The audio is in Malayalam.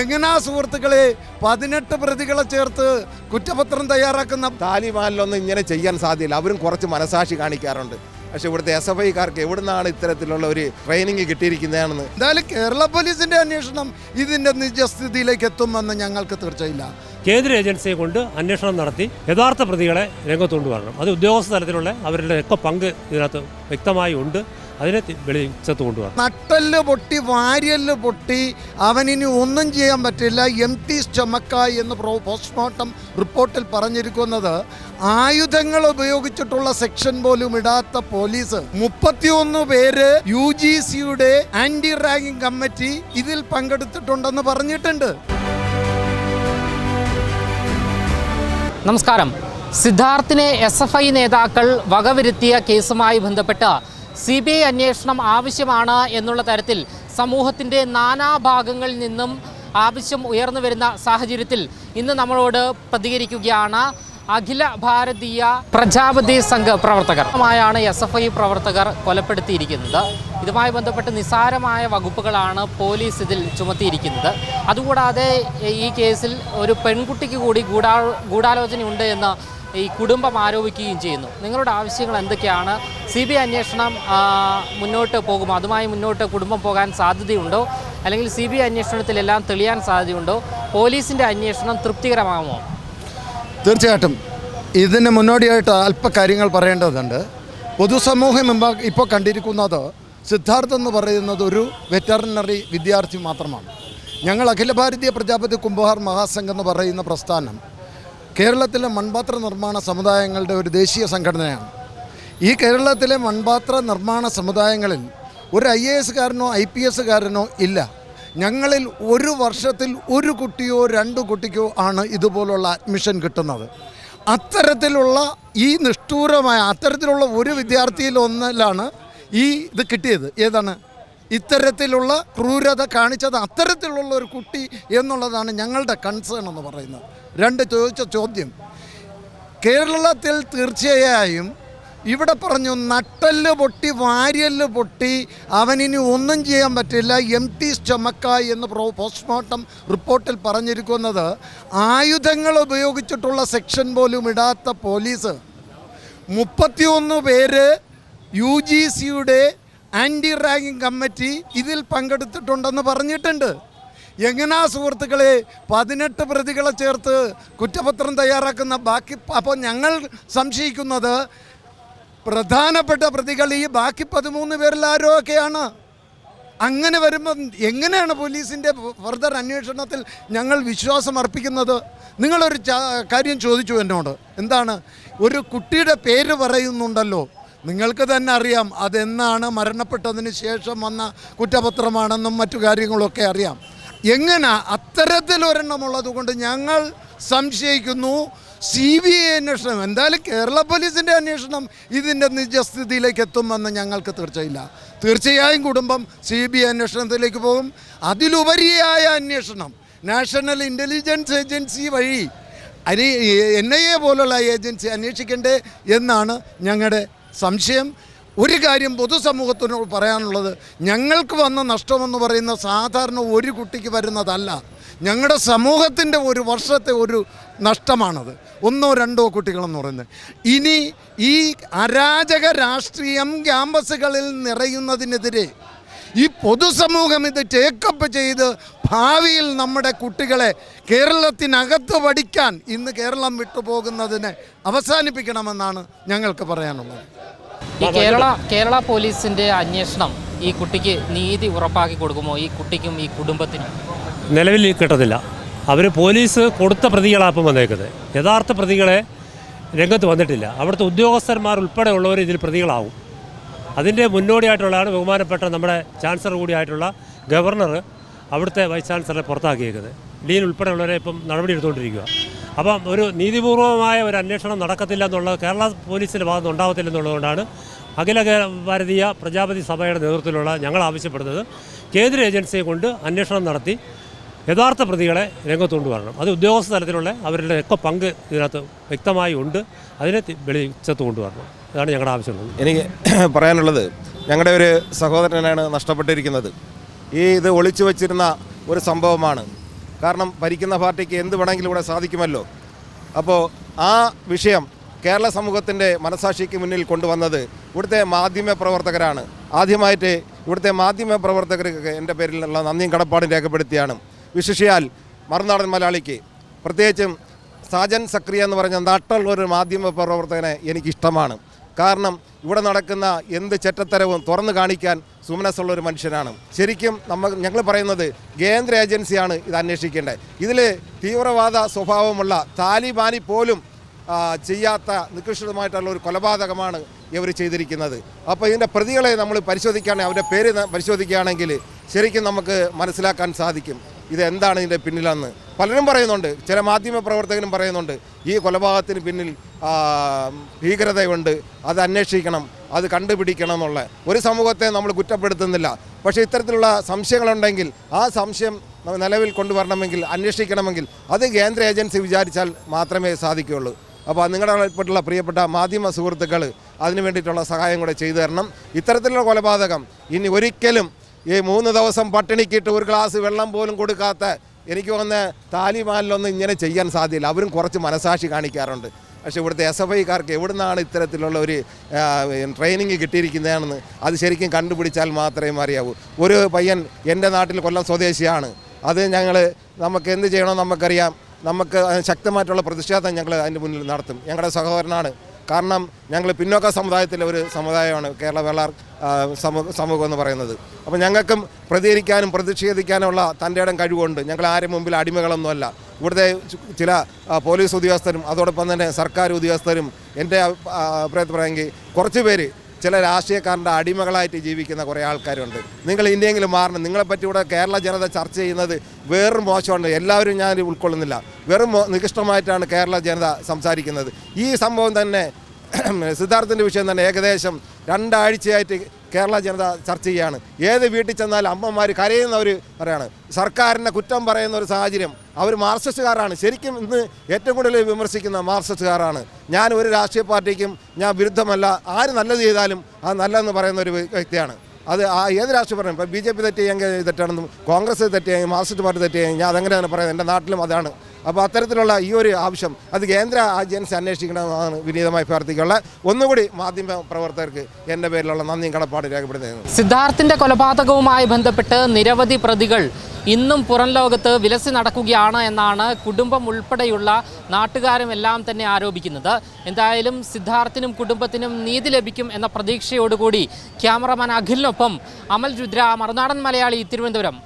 എങ്ങനാ സുഹൃത്തുക്കളെ പതിനെട്ട് പ്രതികളെ ചേർത്ത് കുറ്റപത്രം തയ്യാറാക്കുന്ന താലിബാനിലൊന്നും ഇങ്ങനെ ചെയ്യാൻ സാധ്യല്ല. അവരും കുറച്ച് മനസാക്ഷി കാണിക്കാറുണ്ട്. പക്ഷെ ഇവിടുത്തെ എസ് എഫ് ഐക്കാർക്ക് എവിടുന്നാണ് ഇത്തരത്തിലുള്ള ഒരു ട്രെയിനിങ് കിട്ടിയിരിക്കുന്നതാണെന്ന് എന്തായാലും കേരള പോലീസിന്റെ അന്വേഷണം ഇതിന്റെ നിജസ്ഥിതിയിലേക്ക് എത്തുമെന്ന് ഞങ്ങൾക്ക് തീർച്ചയില്ല കേന്ദ്ര ഏജൻസിയെ കൊണ്ട് അന്വേഷണം നടത്തി യഥാർത്ഥ പ്രതികളെ രംഗത്തുകൊണ്ടുവരണം അത് ഉദ്യോഗസ്ഥ തലത്തിലുള്ള അവരുടെ ഒക്കെ പങ്ക് ഇതിനകത്ത് വ്യക്തമായി ഉണ്ട്. അതിനെ വെളിച്ചത്ത് കൊണ്ടുവരണം നട്ടൽ പൊട്ടി വാര്യൽ പൊട്ടി അവനിനി ഒന്നും ചെയ്യാൻ പറ്റില്ല. എം ടി സ്റ്റൊമക്ക എന്ന് പോസ്റ്റ്മോർട്ടം റിപ്പോർട്ടിൽ പറഞ്ഞിരിക്കുന്നത് ആയുധങ്ങൾ ഉപയോഗിച്ചിട്ടുള്ള സെക്ഷൻ പോലും ഇടാത്ത പോലീസ്. മുപ്പത്തിയൊന്ന് പേര് യു ജി സിയുടെ ആന്റി റാങ്കിങ് കമ്മിറ്റി ഇതിൽ പങ്കെടുത്തിട്ടുണ്ടെന്ന് പറഞ്ഞിട്ടുണ്ട്. നമസ്കാരം. സിദ്ധാർത്ഥിനെ എസ് എഫ് ഐ നേതാക്കൾ വകവരുത്തിയ കേസുമായി ബന്ധപ്പെട്ട് സി ബി ഐ അന്വേഷണം ആവശ്യമാണ് എന്നുള്ള തരത്തിൽ സമൂഹത്തിന്റെ നാനാഭാഗങ്ങളിൽ നിന്നും ആവശ്യം ഉയർന്നു വരുന്ന സാഹചര്യത്തിൽ ഇന്ന് നമ്മളോട് പ്രതികരിക്കുകയാണ്. അഖില ഭാരതീയ പ്രജാപതി സംഘ പ്രവർത്തകർ മായാണ് എസ് എഫ് ഐ പ്രവർത്തകർ കൊലപ്പെടുത്തിയിരിക്കുന്നത്. ഇതുമായി ബന്ധപ്പെട്ട് നിസാരമായ വകുപ്പുകളാണ് പോലീസ് ഇതിൽ ചുമത്തിയിരിക്കുന്നത്. അതുകൂടാതെ ഈ കേസിൽ ഒരു പെൺകുട്ടിക്ക് കൂടി ഗൂഢാ ഗൂഢാലോചനയുണ്ട് എന്ന് ഈ കുടുംബം ആരോപിക്കുകയും ചെയ്യുന്നു. നിങ്ങളുടെ ആവശ്യങ്ങൾ എന്തൊക്കെയാണ്? സി ബി ഐ അന്വേഷണം മുന്നോട്ട് പോകും അതുമായി മുന്നോട്ട് കുടുംബം പോകാൻ സാധ്യതയുണ്ടോ? അല്ലെങ്കിൽ സി ബി ഐ അന്വേഷണത്തിലെല്ലാം തെളിയാൻ സാധ്യതയുണ്ടോ? പോലീസിന്റെ അന്വേഷണം തൃപ്തികരമാകുമോ തീർച്ചയായിട്ടും. ഇതിന് മുന്നോടിയായിട്ട് അല്പ കാര്യങ്ങൾ പറയേണ്ടതുണ്ട്. പൊതുസമൂഹം ഇപ്പോൾ കണ്ടിരിക്കുന്നത് സിദ്ധാർത്ഥ് എന്ന് പറയുന്നത് ഒരു വെറ്ററിനറി വിദ്യാർത്ഥി മാത്രമാണ്. ഞങ്ങൾ അഖില ഭാരതീയ പ്രജാപതി കുംഭഹാർ മഹാസംഘം എന്ന് പറയുന്ന പ്രസ്ഥാനം കേരളത്തിലെ മൺപാത്ര നിർമ്മാണ സമുദായങ്ങളുടെ ഒരു ദേശീയ സംഘടനയാണ്. ഈ കേരളത്തിലെ മൺപാത്ര നിർമ്മാണ സമുദായങ്ങളിൽ ഒരു ഐ എ എസ്കാരനോ ഐ പി എസ്സുകാരനോ ഇല്ല. ഞങ്ങളിൽ ഒരു വർഷത്തിൽ ഒരു കുട്ടിയോ രണ്ട് കുട്ടിക്കോ ആണ് ഇതുപോലുള്ള അഡ്മിഷൻ കിട്ടുന്നത്. അത്തരത്തിലുള്ള ഈ നിഷ്ഠൂരമായ അത്തരത്തിലുള്ള ഒരു വിദ്യാർത്ഥിയിൽ ഒന്നിലാണ് ഈ ഇത് കിട്ടിയത്. ഏതാണ്? ഇത്തരത്തിലുള്ള ക്രൂരത കാണിച്ചത് അത്തരത്തിലുള്ള ഒരു കുട്ടി എന്നുള്ളതാണ് ഞങ്ങളുടെ കൺസേൺ എന്ന് പറയുന്നത്. രണ്ട് ചോദിച്ച ചോദ്യം. കേരളത്തിൽ തീർച്ചയായും ഇവിടെ പറഞ്ഞു നട്ടൽ പൊട്ടി വാര്യൽ പൊട്ടി അവനിനി ഒന്നും ചെയ്യാൻ പറ്റില്ല എം ടി സ്റ്റൊമക്ക എന്ന് പ്രോ പോസ്റ്റ്മോർട്ടം റിപ്പോർട്ടിൽ പറഞ്ഞിരിക്കുന്നത് ആയുധങ്ങൾ ഉപയോഗിച്ചിട്ടുള്ള സെക്ഷൻ പോലും ഇടാത്ത പോലീസ്. മുപ്പത്തിയൊന്ന് പേര് യു ജി സിയുടെ ആന്റി റാങ്കിങ് കമ്മിറ്റി ഇതിൽ പങ്കെടുത്തിട്ടുണ്ടെന്ന് പറഞ്ഞിട്ടുണ്ട്. എങ്ങനാ സുഹൃത്തുക്കളെ പതിനെട്ട് പ്രതികളെ ചേർത്ത് കുറ്റപത്രം തയ്യാറാക്കുന്ന ബാക്കി അപ്പോൾ ഞങ്ങൾ സംശയിക്കുന്നത് പ്രധാനപ്പെട്ട പ്രതികൾ ഈ ബാക്കി പതിമൂന്ന് പേരിൽ ആരോ ഒക്കെയാണ്. അങ്ങനെ വരുമ്പം എങ്ങനെയാണ് പോലീസിന്റെ ഫർദർ അന്വേഷണത്തിൽ ഞങ്ങൾ വിശ്വാസം അർപ്പിക്കുന്നത്? നിങ്ങളൊരു കാര്യം ചോദിച്ചു എന്നോട്. എന്താണ്? ഒരു കുട്ടിയുടെ പേര് പറയുന്നുണ്ടല്ലോ. നിങ്ങൾക്ക് തന്നെ അറിയാം അതെന്നാണ് മരണപ്പെട്ടതിന് ശേഷം വന്ന കുറ്റപത്രമാണെന്നും മറ്റു കാര്യങ്ങളൊക്കെ അറിയാം. എങ്ങനെ അത്തരത്തിലൊരെണ്ണമുള്ളത് കൊണ്ട് ഞങ്ങൾ സംശയിക്കുന്നു? സി ബി ഐ അന്വേഷണം എന്തായാലും കേരള പോലീസിന്റെ അന്വേഷണം ഇതിന്റെ നിജസ്ഥിതിയിലേക്ക് എത്തുമെന്ന് ഞങ്ങൾക്ക് തീർച്ചയില്ല. തീർച്ചയായും കുടുംബം സി ബി ഐ അന്വേഷണത്തിലേക്ക് പോകും. അതിലുപരിയായ അന്വേഷണം നാഷണൽ ഇന്റലിജൻസ് ഏജൻസി വഴി അരി എൻ ഐ എ പോലുള്ള ഏജൻസി അന്വേഷിക്കണ്ടേ എന്നാണ് ഞങ്ങളുടെ സംശയം. ഒരു കാര്യം പൊതുസമൂഹത്തിനോട് പറയാനുള്ളത് ഞങ്ങൾക്ക് വന്ന നഷ്ടമെന്ന് പറയുന്ന സാധാരണ ഒരു കുട്ടിക്ക് വരുന്നതല്ല. ഞങ്ങളുടെ സമൂഹത്തിന്റെ ഒരു വർഷത്തെ ഒരു നഷ്ടമാണത്. ഒന്നോ രണ്ടോ കുട്ടികളെന്ന് പറയുന്നത്. ഇനി ഈ അരാജക രാഷ്ട്രീയം ക്യാമ്പസുകളിൽ നിറയുന്നതിനെതിരെ ഈ പൊതുസമൂഹം ഇത് ടേക്കപ്പ് ചെയ്ത് ഭാവിയിൽ നമ്മുടെ കുട്ടികളെ കേരളത്തിനകത്ത് പഠിക്കാൻ ഇന്ന് കേരളം വിട്ടുപോകുന്നതിനെ അവസാനിപ്പിക്കണമെന്നാണ് ഞങ്ങൾക്ക് പറയാനുള്ളത്. ഈ കേരള കേരള പോലീസിന്റെ അന്വേഷണം ഈ കുട്ടിക്ക് നീതി ഉറപ്പാക്കി കൊടുക്കുമോ? ഈ കുട്ടിക്കും ഈ കുടുംബത്തിനും? നിലവിൽ കിട്ടത്തില്ല. അവർ പോലീസ് കൊടുത്ത പ്രതികളാണ് ഇപ്പം വന്നേക്കുന്നത്. യഥാർത്ഥ പ്രതികളെ രംഗത്ത് വന്നിട്ടില്ല. അവിടുത്തെ ഉദ്യോഗസ്ഥന്മാർ ഉൾപ്പെടെയുള്ളവർ ഇതിൽ പ്രതികളാവും. അതിന്റെ മുന്നോടിയായിട്ടുള്ളതാണ് ബഹുമാനപ്പെട്ട നമ്മുടെ ചാൻസലർ കൂടിയായിട്ടുള്ള ഗവർണർ അവിടുത്തെ വൈസ് ചാൻസലറെ പുറത്താക്കിയേക്കുന്നത്. ഡീൻ ഉൾപ്പെടെയുള്ളവരെ ഇപ്പം നടപടി എടുത്തുകൊണ്ടിരിക്കുക. അപ്പം ഒരു നീതിപൂർവമായ ഒരു അന്വേഷണം നടക്കത്തില്ല എന്നുള്ളത് കേരള പോലീസിന്റെ ഭാഗത്ത് ഉണ്ടാകത്തില്ല എന്നുള്ളതുകൊണ്ടാണ് അഖില ഭാരതീയ പ്രജാപതി സഭയുടെ നേതൃത്വത്തിലുള്ള ഞങ്ങൾ ആവശ്യപ്പെടുന്നത്. കേന്ദ്ര ഏജൻസിയെ കൊണ്ട് അന്വേഷണം നടത്തി യഥാർത്ഥ പ്രതികളെ രംഗത്ത് കൊണ്ടുവരണം അത് ഉദ്യോഗസ്ഥ തലത്തിലുള്ള അവരുടെ ഒക്കെ പങ്ക് ഇതിനകത്ത് വ്യക്തമായി ഉണ്ട്. അതിനെ വെളിച്ചത്ത് കൊണ്ടുവരണം അതാണ് ഞങ്ങളുടെ ആവശ്യമുള്ളത്. എനിക്ക് പറയാനുള്ളത് ഞങ്ങളുടെ ഒരു സഹോദരനാണ് നഷ്ടപ്പെട്ടിരിക്കുന്നത്. ഈ ഇത് ഒളിച്ചു വച്ചിരുന്ന ഒരു സംഭവമാണ്. കാരണം ഭരിക്കുന്ന പാർട്ടിക്ക് എന്ത് വേണമെങ്കിലും ഇവിടെ സാധിക്കുമല്ലോ. അപ്പോൾ ആ വിഷയം കേരള സമൂഹത്തിന്റെ മനസാക്ഷിക്ക് മുന്നിൽ കൊണ്ടുവന്നത് ഇവിടുത്തെ മാധ്യമ പ്രവർത്തകരാണ്. ആദ്യമായിട്ട് ഇവിടുത്തെ മാധ്യമ പ്രവർത്തകർക്ക് എന്റെ പേരിലുള്ള നന്ദിയും കടപ്പാടും രേഖപ്പെടുത്തിയാണ്. വിശിഷിയാൽ മറുനാടൻ മലയാളിക്ക്. പ്രത്യേകിച്ചും സാജൻ സക്രിയ എന്ന് പറഞ്ഞ നട്ടുള്ള ഒരു മാധ്യമ പ്രവർത്തകനെ എനിക്കിഷ്ടമാണ്. കാരണം ഇവിടെ നടക്കുന്ന എന്ത് ചെറ്റത്തരവും തുറന്നു കാണിക്കാൻ സുമനസ്സുള്ള ഒരു മനുഷ്യനാണ്. ശരിക്കും നമ്മൾ ഞങ്ങൾ പറയുന്നത് കേന്ദ്ര ഏജൻസിയാണ് ഇത് അന്വേഷിക്കേണ്ടത്. ഇതിൽ തീവ്രവാദ സ്വഭാവമുള്ള താലിബാനി പോലും ചെയ്യാത്ത നികൃഷ്ടമായിട്ടുള്ള ഒരു കൊലപാതകമാണ് ഇവർ ചെയ്തിരിക്കുന്നത്. അപ്പോൾ ഇതിന്റെ പ്രതികളെ നമ്മൾ പരിശോധിക്കുകയാണെങ്കിൽ അവരുടെ പേര് പരിശോധിക്കുകയാണെങ്കിൽ ശരിക്കും നമുക്ക് മനസ്സിലാക്കാൻ സാധിക്കും. ഇത് എന്താണ് ഇതിന്റെ പിന്നിലെന്ന്. പലരും പറയുന്നുണ്ട് ചില മാധ്യമ പ്രവർത്തകരും പറയുന്നുണ്ട് ഈ കൊലപാതകത്തിന് പിന്നിൽ ഭീകരതയുണ്ട് അത് അന്വേഷിക്കണം അത് കണ്ടുപിടിക്കണം എന്നുള്ള. ഒരു സമൂഹത്തെ നമ്മൾ കുറ്റപ്പെടുത്തുന്നില്ല. പക്ഷേ ഇത്തരത്തിലുള്ള സംശയങ്ങളുണ്ടെങ്കിൽ ആ സംശയം നിലവിൽ കൊണ്ടുവരണമെങ്കിൽ അന്വേഷിക്കണമെങ്കിൽ അത് കേന്ദ്ര ഏജൻസി വിചാരിച്ചാൽ മാത്രമേ സാധിക്കുകയുള്ളൂ. അപ്പോൾ നിങ്ങളുടെ പ്രിയപ്പെട്ട മാധ്യമ സുഹൃത്തുക്കൾ അതിനു വേണ്ടിയിട്ടുള്ള സഹായം കൂടെ ചെയ്തു തരണം. ഇത്തരത്തിലുള്ള കൊലപാതകം ഇനി ഒരിക്കലും ഈ മൂന്ന് ദിവസം പട്ടിണിക്കിട്ട് ഒരു ഗ്ലാസ് വെള്ളം പോലും കൊടുക്കാത്ത എനിക്ക് വന്ന് താലിബാനിലൊന്നും ഇങ്ങനെ ചെയ്യാൻ സാധ്യമില്ല അവരും കുറച്ച് മനസാക്ഷി കാണിക്കാറുണ്ട്. പക്ഷേ ഇവിടുത്തെ എസ് എഫ് ഐക്കാർക്ക് എവിടുന്നാണ് ഇത്തരത്തിലുള്ള ഒരു ട്രെയിനിങ് കിട്ടിയിരിക്കുന്നതെന്ന് അത് ശരിക്കും കണ്ടുപിടിച്ചാൽ മാത്രമേ അറിയാവൂ. ഒരു പയ്യൻ എന്റെ നാട്ടിൽ കൊല്ലം സ്വദേശിയാണ്. അത് ഞങ്ങൾ നമുക്ക് എന്ത് ചെയ്യണമെന്ന് നമുക്കറിയാം. നമുക്ക് ശക്തമായിട്ടുള്ള പ്രതിഷേധം ഞങ്ങൾ അതിന്റെ മുന്നിൽ നടത്തും. ഞങ്ങളുടെ സഹോദരനാണ് കാരണം ഞങ്ങൾ പിന്നോക്ക സമുദായത്തിലെ ഒരു സമുദായമാണ് കേരള വേളാർ സമൂഹ എന്ന് പറയുന്നത്. അപ്പോൾ ഞങ്ങൾക്കും പ്രതികരിക്കാനും പ്രതിഷേധിക്കാനുമുള്ള തന്റെ ഇടം കഴിവുണ്ട്. ഞങ്ങൾ ആരും മുമ്പിൽ അടിമകളൊന്നുമല്ല. ഇവിടുത്തെ ചില പോലീസ് ഉദ്യോഗസ്ഥരും അതോടൊപ്പം തന്നെ സർക്കാർ ഉദ്യോഗസ്ഥരും എന്റെ അഭിപ്രായത്തിൽ പറയുമെങ്കിൽ കുറച്ച് പേര് ചില രാഷ്ട്രീയക്കാരന്റെ അടിമകളായിട്ട് ജീവിക്കുന്ന കുറേ ആൾക്കാരുണ്ട്. നിങ്ങൾ ഇന്ത്യയെങ്കിലും മാറണം. നിങ്ങളെപ്പറ്റി ഇവിടെ കേരള ജനത ചർച്ച ചെയ്യുന്നത് വേറും മോശമുണ്ട് എല്ലാവരും ഞാൻ ഉൾക്കൊള്ളുന്നില്ല. വെറും നികൃഷ്ടമായിട്ടാണ് കേരള ജനത സംസാരിക്കുന്നത്. ഈ സംഭവം തന്നെ സിദ്ധാർത്ഥിന്റെ വിഷയം തന്നെ ഏകദേശം രണ്ടാഴ്ചയായിട്ട് കേരള ജനത ചർച്ച ചെയ്യുകയാണ് ഏത് വീട്ടിൽ ചെന്നാൽ അമ്മമാർ കരയുന്നവർ പറയാണ്. സർക്കാരിനെ കുറ്റം പറയുന്ന ഒരു സാഹചര്യം അവർ മാർക്സിസ്റ്റുകാരാണ്. ശരിക്കും ഇന്ന് ഏറ്റവും കൂടുതൽ വിമർശിക്കുന്ന മാർക്സിസ്റ്റുകാരാണ്. ഞാൻ ഒരു രാഷ്ട്രീയ പാർട്ടിക്കും ഞാൻ വിരുദ്ധമല്ല. ആര് നല്ലത് ചെയ്താലും അത് നല്ലതെന്ന് പറയുന്ന ഒരു വ്യക്തിയാണ്. അത് ആ ഏത് രാഷ്ട്രീയ പാർട്ടി ഇപ്പോൾ ബി ജെ പി തെറ്റിയെങ്കിൽ തെറ്റാണെന്നും കോൺഗ്രസ് തെറ്റിയെങ്കിൽ മാർസിസ്റ്റ് പാർട്ടി തെറ്റിയെങ്കിൽ ഞാൻ അതങ്ങനെ തന്നെ പറയുന്നത്. എന്റെ നാട്ടിലും അതാണ്. അപ്പോൾ അത്തരത്തിലുള്ള ഈ ഒരു ആവശ്യം അത് കേന്ദ്ര ഏജൻസി അന്വേഷിക്കണമെന്നാണ് വിനീതമായി പ്രാർത്ഥിക്കാനുള്ള ഒന്നുകൂടി മാധ്യമ പ്രവർത്തകർക്ക് എന്റെ പേരിലുള്ള നന്ദിയും കടപ്പാട് രേഖപ്പെടുത്തുന്നത് സിദ്ധാർത്ഥിന്റെ കൊലപാതകവുമായി ബന്ധപ്പെട്ട് നിരവധി പ്രതികൾ ഇന്നും പുറം ലോകത്ത് വിലസി നടക്കുകയാണ് എന്നാണ് കുടുംബം ഉൾപ്പെടെയുള്ള നാട്ടുകാരും എല്ലാം തന്നെ ആരോപിക്കുന്നത്. എന്തായാലും സിദ്ധാർത്ഥിനും കുടുംബത്തിനും നീതി ലഭിക്കും എന്ന പ്രതീക്ഷയോടുകൂടി ക്യാമറമാൻ അഖിലിനൊപ്പം അമൽ രുദ്ര മറുനാടൻ മലയാളി തിരുവനന്തപുരം.